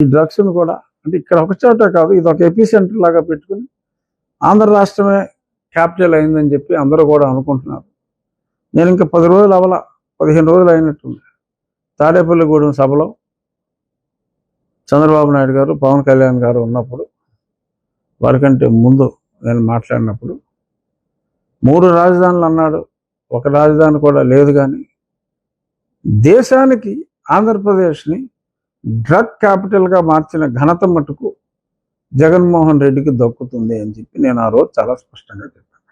ఈ డ్రగ్స్ను కూడా అంటే ఇక్కడ ఒక చోట కాదు ఇది ఒక ఎపీ సెంటర్ లాగా పెట్టుకుని ఆంధ్ర రాష్ట్రమే క్యాపిటల్ అయిందని చెప్పి అందరూ కూడా అనుకుంటున్నారు. నేను ఇంకా పది రోజులు అవల పదిహేను రోజులు అయినట్టుంది. తాడేపల్లిగూడెం సభలో చంద్రబాబు నాయుడు గారు పవన్ కళ్యాణ్ గారు ఉన్నప్పుడు వారికంటే ముందు నేను మాట్లాడినప్పుడు మూడు రాజధానులు అన్నాడు ఒక రాజధాని కూడా లేదు కానీ దేశానికి ఆంధ్రప్రదేశ్ని డ్రగ్ క్యాపిటల్గా మార్చిన ఘనత మటుకు జగన్మోహన్ రెడ్డికి దక్కుతుంది అని చెప్పి నేను ఆ రోజు చాలా స్పష్టంగా చెప్పాను.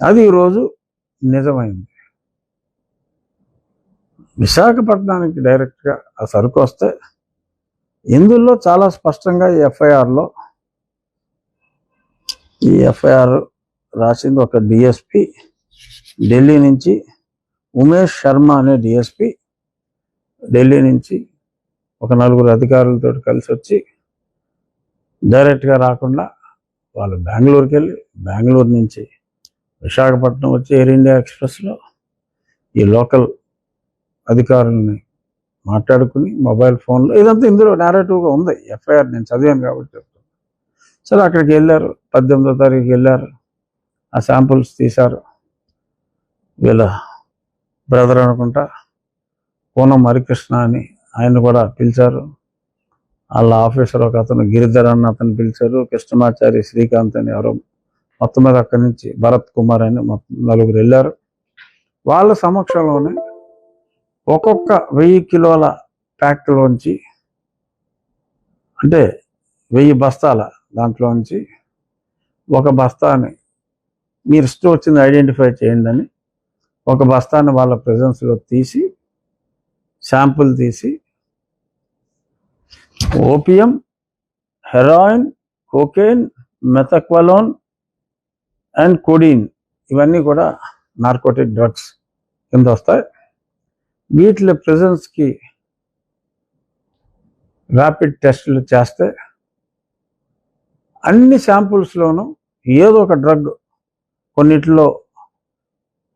అది ఈరోజు నిజమైంది. విశాఖపట్నానికి డైరెక్ట్గా ఆ సరుకు వస్తే ఇందులో చాలా స్పష్టంగా ఈ ఎఫ్ఐఆర్లో ఈ ఎఫ్ఐఆర్ రాసింది ఒక డిఎస్పి ఢిల్లీ నుంచి ఉమేష్ శర్మ అనే డిఎస్పి ఢిల్లీ నుంచి ఒక నలుగురు అధికారులతో కలిసి వచ్చి డైరెక్ట్గా రాకుండా వాళ్ళు బెంగళూరుకి వెళ్ళి బెంగళూరు నుంచి విశాఖపట్నం వచ్చి ఎయిర్ ఇండియా ఎక్స్ప్రెస్లో ఈ లోకల్ అధికారుల్ని మాట్లాడుకుని మొబైల్ ఫోన్లో ఇదంతా ఇందులో నేరేటివ్గా ఉంది. ఎఫ్ఐఆర్ నేను చదివాను కాబట్టి చెప్తాను. సరే అక్కడికి వెళ్ళారు. పద్దెనిమిదో తారీఖుకి వెళ్ళారు. ఆ శాంపుల్స్ తీశారు. వీళ్ళ బ్రదర్ అనుకుంటా పూనం హరికృష్ణ అని ఆయన కూడా పిలిచారు. వాళ్ళ ఆఫీసర్ ఒక అతను గిరిధర్ అన్న అతను పిలిచారు. కృష్ణమాచారి శ్రీకాంత్ అని ఎవరో మొత్తం మీద అక్కడి నుంచి భరత్ కుమార్ అని మొత్తం నలుగురు వెళ్ళారు. వాళ్ళ సమక్షంలోనే ఒక్కొక్క వెయ్యి కిలోల ప్యాక్లోంచి అంటే వెయ్యి బస్తాల దాంట్లోంచి ఒక బస్తాని మీరు ఇష్టం వచ్చింది ఐడెంటిఫై చేయండి అని ఒక బస్తాని వాళ్ళ ప్రెజెన్స్లో తీసి శాంపుల్ తీసి opium heroin cocaine methaqualone and codeine. ఇవన్నీ కూడా నార్కోటిక్ డ్రగ్స్ కింద వస్తాయి. వీటి ప్రెజెన్స్కి ర్యాపిడ్ టెస్టులు చేస్తే అన్ని శాంపుల్స్లోనూ ఏదో ఒక డ్రగ్ కొన్నిట్లో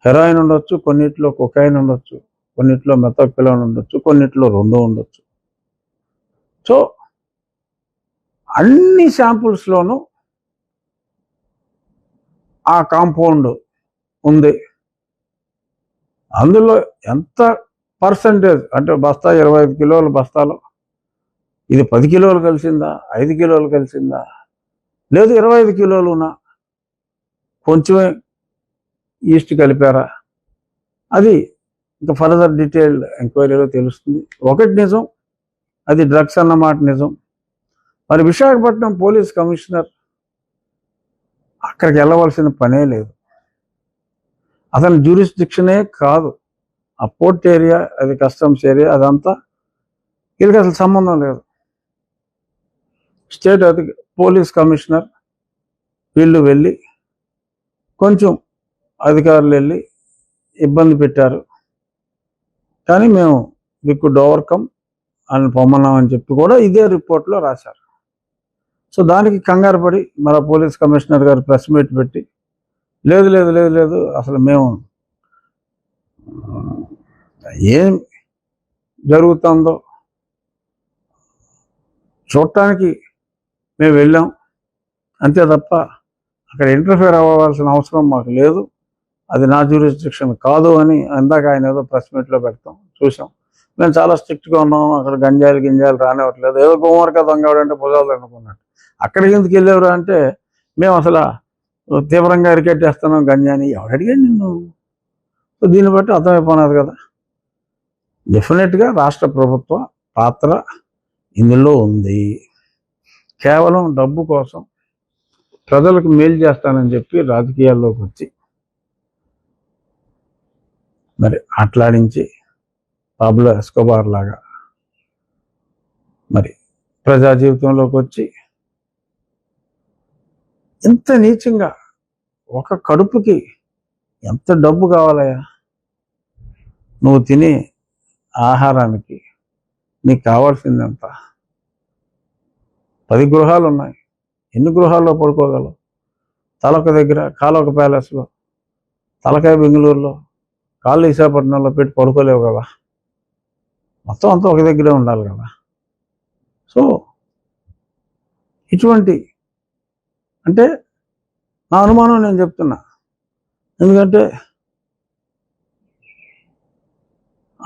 హెరాయిన్ ఉండొచ్చు కొన్నిట్లో కొకైన్ ఉండొచ్చు కొన్నిట్లో మెథోక్విలోన్ ఉండొచ్చు కొన్నిట్లో రెండు ఉండొచ్చు. సో అన్ని శాంపుల్స్లోనూ ఆ కాంపౌండ్ ఉంది. అందులో ఎంత పర్సంటేజ్ అంటే బస్తా ఇరవై ఐదు కిలోల బస్తాలో ఇది పది కిలోలు కలిసిందా ఐదు కిలోలు కలిసిందా? లేదు ఇరవై ఐదు కిలోలునా కొంచెమే ఈస్ట్ కలిపారా? అది ఇంకా ఫర్దర్ డీటెయిల్డ్ ఎంక్వైరీలో తెలుస్తుంది. ఒకటి నిజం అది డ్రగ్స్ అన్నమాట నిజం. మరి విశాఖపట్నం పోలీస్ కమిషనర్ అక్కడికి వెళ్ళవలసిన పనే లేదు. అతని జ్యూరిస్డిక్షనే కాదు. ఆ పోర్ట్ ఏరియా అది కస్టమ్స్ ఏరియా అదంతా వీళ్ళకి అసలు సంబంధం లేదు. స్టేట్ అది పోలీస్ కమిషనర్ వీళ్ళు వెళ్ళి కొంచెం అధికారులు వెళ్ళి ఇబ్బంది పెట్టారు. కానీ మేము వి కుడ్ ఓవర్కమ్ అని పొమ్మన్నామని చెప్పి కూడా ఇదే రిపోర్ట్లో రాశారు. సో దానికి కంగారు పడి మన పోలీస్ కమిషనర్ గారు ప్రెస్ మీట్ పెట్టి లేదు లేదు లేదు లేదు అసలు మేము ఏం జరుగుతుందో చూడటానికి మేము వెళ్ళాం. అంతే తప్ప అక్కడ ఇంటర్ఫేర్ అవ్వాల్సిన అవసరం మాకు లేదు. అది నా జ్యూరిస్డిక్షన్ కాదు అని ఇందాక ఆయన ఏదో ప్రెస్ మీట్లో పెడతాం చూసాం మేము చాలా స్ట్రిక్ట్గా ఉన్నాం. అక్కడ గంజాయిలు గింజాయిలు రానివ్వట్లేదు. ఏదో గోమరక దొంగవాడు అంటే భుజాలు అనుకున్నాడు. అక్కడికి ఎందుకు వెళ్ళేవారు అంటే మేము అసలు తీవ్రంగా అరికెట్టేస్తున్నాం గంజాని ఎవడు అడిగాడు నిన్ను సో దీన్ని బట్టి అర్థమైపోయినది కదా. డెఫినెట్గా రాష్ట్ర ప్రభుత్వ పాత్ర ఇందులో ఉంది. కేవలం డబ్బు కోసం ప్రజలకు మేలు చేస్తానని చెప్పి రాజకీయాల్లోకి వచ్చి మరి ఆట్లాడించి పాబ్లో ఎస్కోబార్ లాగా. మరి ప్రజా జీవితంలోకి వచ్చి ఇంత నీచంగా ఒక కడుపుకి ఎంత డబ్బు కావాలయ్యా? నువ్వు తినే ఆహారానికి నీకు కావాల్సింది ఎంత పది గృహాలు ఉన్నాయి ఎన్ని గృహాల్లో పడుకోగలవు? తలొక దగ్గర కాలొక ప్యాలెస్లో తలకాయ బెంగళూరులో కాళ్ళు విశాఖపట్నంలో పెట్టి పడుకోలేవు కదా? మొత్తం అంతా ఒక దగ్గరే ఉండాలి కదా. సో ఇటువంటి అంటే నా అనుమానం నేను చెప్తున్నా. ఎందుకంటే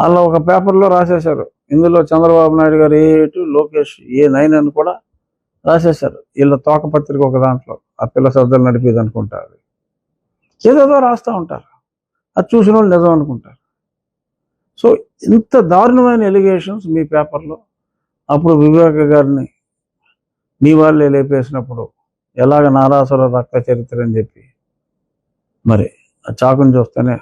వాళ్ళ ఒక పేపర్లో రాసేశారు. ఇందులో చంద్రబాబు నాయుడు గారు ఏ ఎటు లోకేష్ ఏ నైన్ అని కూడా రాసేశారు. వీళ్ళ తోకపత్రిక ఒక దాంట్లో ఆ పిల్ల శబ్దాలు నడిపేది అనుకుంటారు ఏదేదో రాస్తూ ఉంటారు. అది చూసిన వాళ్ళు నిజం అనుకుంటారు. సో ఇంత దారుణమైన ఎలిగేషన్స్ మీ పేపర్లో. అప్పుడు వివేక గారిని మీ వాళ్ళే లేపేసినప్పుడు ఎలాగ నారాసుర రక్త చరిత్ర అని చెప్పి మరి ఆ చాకుని చూస్తేనే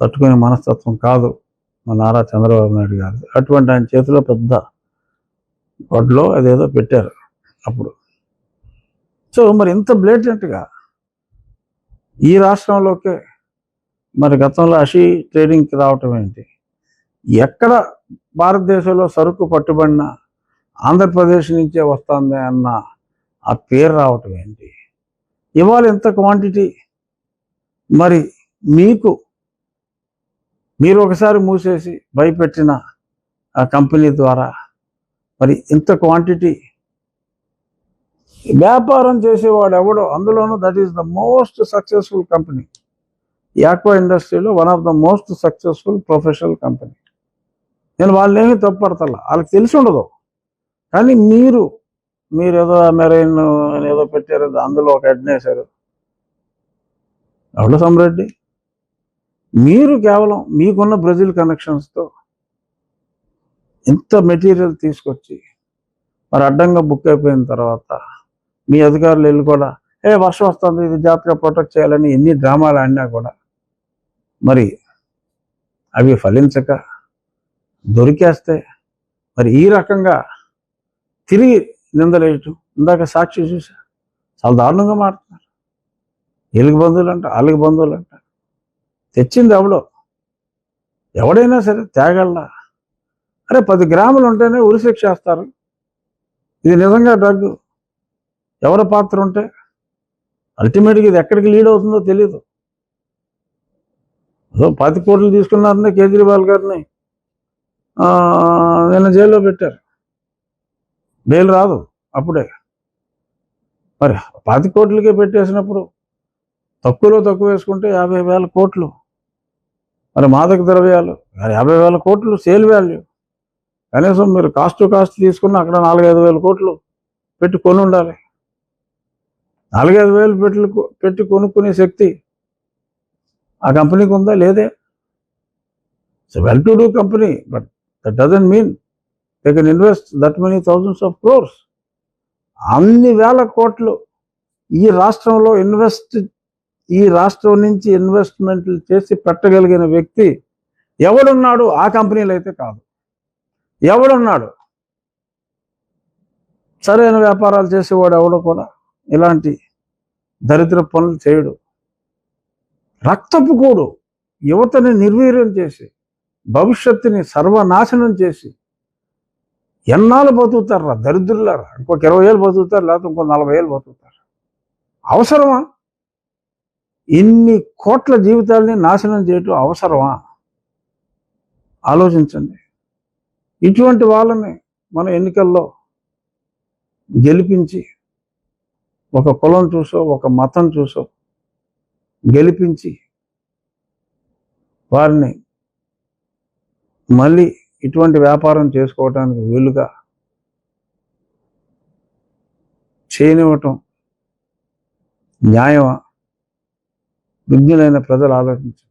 తట్టుకునే మనస్తత్వం కాదు మా నారా చంద్రబాబు నాయుడు గారిది. అటువంటి ఆయన చేతిలో పెద్ద గొడ్లో అదేదో పెట్టారు అప్పుడు. సో మరి ఇంత బ్లేటెంట్గా ఈ రాష్ట్రంలోకే మరి గతంలో అషి ట్రేడింగ్కి రావటం ఏంటి? ఎక్కడ భారతదేశంలో సరుకు పట్టుబడిన ఆంధ్రప్రదేశ్ నుంచే వస్తుంది అన్న ఆ పేరు రావటం ఏంటి? ఇవాళ ఎంత క్వాంటిటీ మరి మీకు మీరు ఒకసారి మూసేసి భయపెట్టిన ఆ కంపెనీ ద్వారా మరి ఇంత క్వాంటిటీ వ్యాపారం చేసేవాడు ఎవడో అందులోనూ that is the most successful company. Aqua ఇండస్ట్రీలో one of the most successful professional company నేను వాళ్ళేమీ తప్పుపడతల వాళ్ళకి తెలిసి ఉండదు. కానీ మీరు మీరు ఏదో మెరైన్ ఏదో పెట్టారు అందులో ఒక హెడ్ వేశారు. ఎవడో సమరెడ్డి? మీరు కేవలం మీకున్న బ్రెజిల్ కనెక్షన్స్తో ఇంత మెటీరియల్ తీసుకొచ్చి మరి అడ్డంగా బుక్ అయిపోయిన తర్వాత మీ అధికారులు వెళ్ళి కూడా ఏ వర్షం వస్తుంది ఇది జాగ్రత్తగా ప్రొటెక్ట్ చేయాలని ఎన్ని డ్రామాలు ఆడినా కూడా మరి అవి ఫలించక దొరికేస్తే మరి ఈ రకంగా తిరిగి నిందలేయటం. ఇందాక సాక్షి చూసా చాలా దారుణంగా మారుతున్నారు. వీళ్ళకి బంధువులు అంట వాళ్ళకి బంధువులు అంట. తెచ్చింది ఎవడో? ఎవడైనా సరే తేగల అరే పది గ్రాములు ఉంటేనే ఉరిశిక్ష వేస్తారు. ఇది నిజంగా డ్రగ్ ఎవరి పాత్ర ఉంటే? అల్టిమేట్గా ఇది ఎక్కడికి లీడ్ అవుతుందో తెలియదు పాతి కోట్లు తీసుకున్నారని కేజ్రీవాల్ గారిని నిన్న జైల్లో పెట్టారు. బెయిల్ రాదు అప్పుడే. మరి పాతి కోట్లకే పెట్టేసినప్పుడు తక్కువలో తక్కువ వేసుకుంటే యాభై వేల కోట్లు. మరి మాదక ద్రవ్యాలు యాభై వేల కోట్లు సేల్ వాల్యూ. కనీసం మీరు కాస్ట్ కాస్ట్ తీసుకున్న అక్కడ నాలుగైదు వేల కోట్లు పెట్టి కొని ఉండాలి నాలుగైదు వేలు పెట్టి పెట్టి కొనుక్కునే శక్తి ఆ కంపెనీకి ఉందా? లేదే. It's well to do company but that doesn't mean they can invest that many thousands of crores అన్ని వేల కోట్లు ఈ రాష్ట్రంలో ఇన్వెస్ట్ ఈ రాష్ట్రం నుంచి ఇన్వెస్ట్మెంట్లు చేసి పెట్టగలిగిన వ్యక్తి ఎవడున్నాడు? ఆ కంపెనీలు అయితే కాదు. ఎవడున్నాడు? సరైన వ్యాపారాలు చేసేవాడు ఎవడో కూడా? ఇలాంటి దరిద్ర పనులు చేయడు. రక్తపు కూడు యువతని నిర్వీర్యం చేసి భవిష్యత్తుని సర్వనాశనం చేసి ఎన్నాళ్ళు బతుకుతారా దరిద్రులారా? ఇంకొక ఇరవై ఏళ్ళు బతుకుతారు లేకపోతే ఇంకో నలభై ఏళ్ళు బతుకుతారు. అవసరమా? ఇన్ని కోట్ల జీవితాల్ని నాశనం చేయటం అవసరమా? ఆలోచించండి. ఇటువంటి వాళ్ళని మన ఎన్నికల్లో గెలిపించి ఒక కులం చూసో ఒక మతం చూసో గెలిపించి వారిని మళ్ళీ ఇటువంటి వ్యాపారం చేసుకోవటానికి వీలుగా చేయనివ్వటం న్యాయమా? విజ్ఞులైన ప్రజలు ఆలోచించండి.